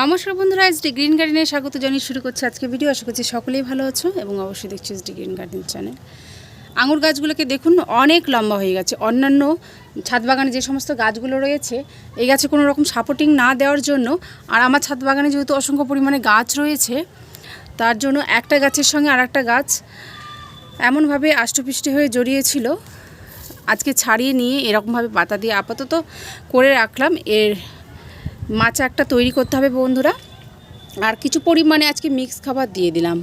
নমস্কার বন্ধুরা SD green গার্ডেনে স্বাগত জানিয়ে শুরু করছি আজকে ভিডিও আশা করছি সকলেই ভালো আছো এবং অবশ্যই দেখছি এসডি গ্রিন গার্ডেন চ্যানেল আঙুর গাছগুলোকে দেখুন, অনেক লম্বা হয়ে গেছে। অন্যান্য ছাদ বাগানে যে সমস্ত গাছগুলো রয়েছে, এই গাছে কোনো রকম সাপোর্টিং না দেওয়ার জন্য, আর আমার ছাদ বাগানে যেহেতু অসংখ্য পরিমাণে গাছ রয়েছে, তার জন্য একটা গাছের সঙ্গে আর একটা গাছ এমনভাবে আষ্টপৃষ্টি হয়ে জড়িয়েছিল। আজকে ছাড়িয়ে নিয়ে এরকমভাবে পাতা দিয়ে আপাতত করে রাখলাম। এর মাচা একটা তৈরি করতে হবে বন্ধুরা। আর কিছু পরিমাণে আজকে মিক্স খাবার দিয়ে দিলাম।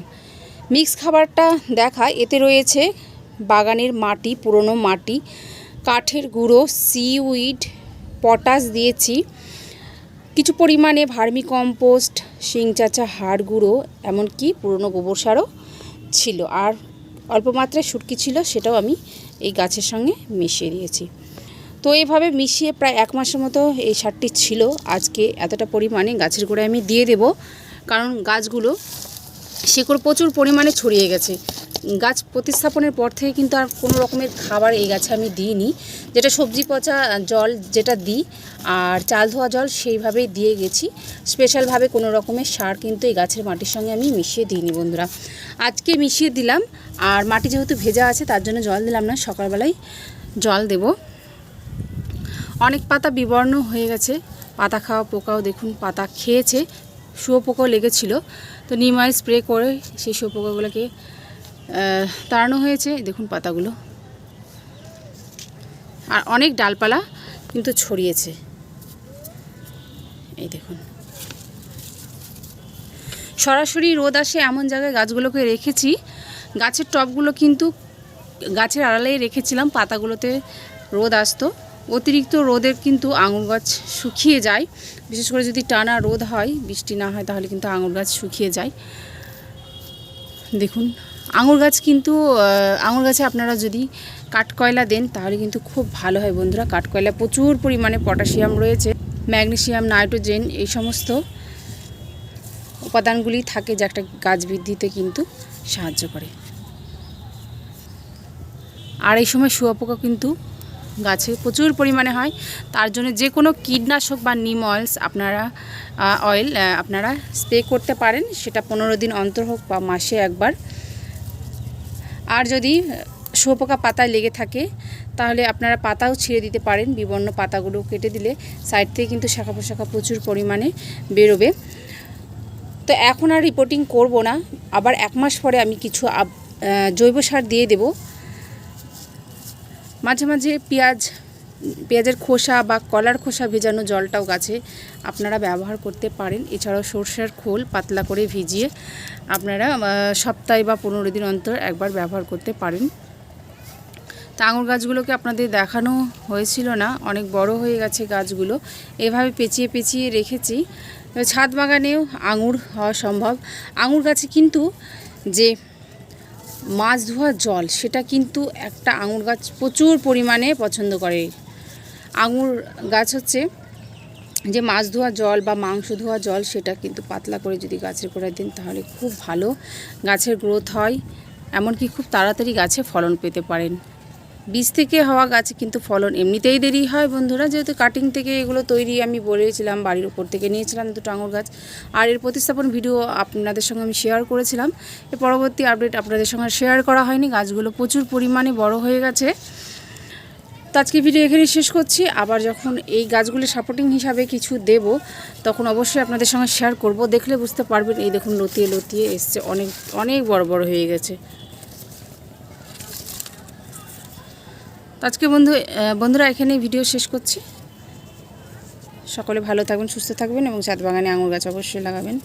মিক্স খাবারটা দেখা, এতে রয়েছে বাগানের মাটি, পুরনো মাটি, কাঠের গুঁড়ো সিউইড পটাশ দিয়েছি। কিছু পরিমাণে ভার্মি কম্পোস্ট শিং চাচা হাড় গুঁড়ো, এমনকি পুরনো গোবর সারও ছিল। আর অল্প মাত্রায় শুটকি ছিল, সেটাও আমি এই গাছের সঙ্গে মিশিয়ে দিয়েছি। তো এইভাবে মিশিয়ে প্রায় এক মাসের মতো এই সারটি ছিল। আজকে এতটা পরিমাণে গাছের গোড়ায় আমি দিয়ে দেব। কারণ গাছগুলো শিকড় প্রচুর পরিমাণে ছড়িয়ে গেছে। গাছ প্রতিস্থাপনের পর থেকে কিন্তু আর কোনো রকমের খাবার এই গাছে আমি দিইনি। যেটা সবজি পচা জল যেটা দিই আর চাল ধোয়া জল সেইভাবেই দিয়ে গেছি। স্পেশালভাবে কোনো রকমের সার কিন্তু এই গাছের মাটির সঙ্গে আমি মিশিয়ে দিইনি বন্ধুরা। আজকে মিশিয়ে দিলাম। আর মাটি যেহেতু ভেজা আছে, তার জন্য জল দিলাম না। সকালবেলায় জল দেবো। অনেক পাতা বিবর্ণ হয়ে গেছে। পাতা খাওয়া পোকাও দেখুন, পাতা খেয়েছে। শুয়োপোকাও লেগেছিল। তো নিম অয়েল স্প্রে করে সেই শুয়োপোকাগুলোকে তাড়ানো হয়েছে। দেখুন পাতাগুলো। আর অনেক ডালপালা কিন্তু ছড়িয়েছে। এই দেখুন। সরাসরি রোদ আসে এমন জায়গায় গাছগুলোকে রেখেছি। গাছের টবগুলো কিন্তু গাছের আড়ালেই রেখেছিলাম। পাতাগুলোতে রোদ আসতো। অতিরিক্ত রোদের কিন্তু আঙুর গাছ শুকিয়ে যায়। বিশেষ করে যদি টানা রোদ হয়, বৃষ্টি না হয়, তাহলে কিন্তু আঙুর গাছ শুকিয়ে যায়। দেখুন, আঙুর গাছ কিন্তু আঙুর গাছে আপনারা যদি কাঠকয়লা দেন, তাহলে কিন্তু খুব ভালো হয় বন্ধুরা। কাঠকয়লা প্রচুর পরিমাণে পটাশিয়াম রয়েছে, ম্যাগনেসিয়াম, নাইট্রোজেন, এই সমস্ত উপাদানগুলি থাকে যা একটা গাছ বৃদ্ধিতে কিন্তু সাহায্য করে। আর এই সময় শুয়োপোকা কিন্তু গাছে প্রচুর পরিমাণে হয়। তার জন্য যে কোনো কীটনাশক বা নিম অয়েলস আপনারা অয়েল আপনারা স্প্রে করতে পারেন। সেটা পনেরো দিন অন্তর হোক বা মাসে একবার। আর যদি শুয়োপোকা পাতায় লেগে থাকে, তাহলে আপনারা পাতাও ছিঁড়ে দিতে পারেন। বিবর্ণ পাতাগুলো কেটে দিলে সাইড থেকে কিন্তু শাখা পোশাখা প্রচুর পরিমাণে বেরোবে। তো এখন আর রিপোর্টিং করব না। আবার এক মাস পরে আমি কিছু জৈব সার দিয়ে দেব। মাঝে মাঝে পেঁয়াজ, পেঁয়াজের খোসা বা কলার খোসা ভেজানো জলটাও গাছে আপনারা ব্যবহার করতে পারেন। এছাড়াও সর্ষের খোল পাতলা করে ভিজিয়ে আপনারা সপ্তাহে বা পনেরো দিন অন্তর একবার ব্যবহার করতে পারেন। তা আঙুর গাছগুলোকে আপনাদের দেখানো হয়েছিল না, অনেক বড় হয়ে গেছে গাছগুলো। এভাবে পেঁচিয়ে পেঁচিয়ে রেখেছি। ছাদ বাগানেও আঙুর হওয়া সম্ভব। আঙুর গাছে কিন্তু যে মাছ ধোয়া জল, সেটা কিন্তু একটা আঙুর গাছ প্রচুর পরিমাণে পছন্দ করে। আঙুর গাছ হচ্ছে যে মাছ ধোয়া জল বা মাংস ধোয়া জল, সেটা কিন্তু পাতলা করে যদি গাছের গোড়ায় দিন, তাহলে খুব ভালো গাছের গ্রোথ হয়। এমনকি খুব তাড়াতাড়ি গাছে ফলন পেতে পারেন। বীজ থেকে হওয়া গাছে কিন্তু ফলন এমনিতেই দেরি হয় বন্ধুরা। যেহেতু কাটিং থেকে এগুলো তৈরি আমি বলেছিলাম, বাড়ির উপর থেকে নিয়েছিলাম দুটো আঙুর গাছ। আর এর প্রতিস্থাপন ভিডিও আপনাদের সঙ্গে আমি শেয়ার করেছিলাম। এর পরবর্তী আপডেট আপনাদের সঙ্গে শেয়ার করা হয়নি। গাছগুলো প্রচুর পরিমাণে বড় হয়ে গেছে। তো আজকে ভিডিও এখানে শেষ করছি। আবার যখন এই গাছগুলি সাপোর্টিং হিসাবে কিছু দেব, তখন অবশ্যই আপনাদের সঙ্গে শেয়ার করব। দেখলে বুঝতে পারবেন, এই দেখুন লতিয়ে লতিয়ে এসছে, অনেক অনেক বড় বড় হয়ে গেছে। তো আজকে বন্ধু বন্ধুরা এখানে ভিডিও শেষ করছি। সকলে ভালো থাকবেন, সুস্থ থাকবেন এবং ছাদ বাগানে আঙুর গাছ অবশ্যই লাগাবেন।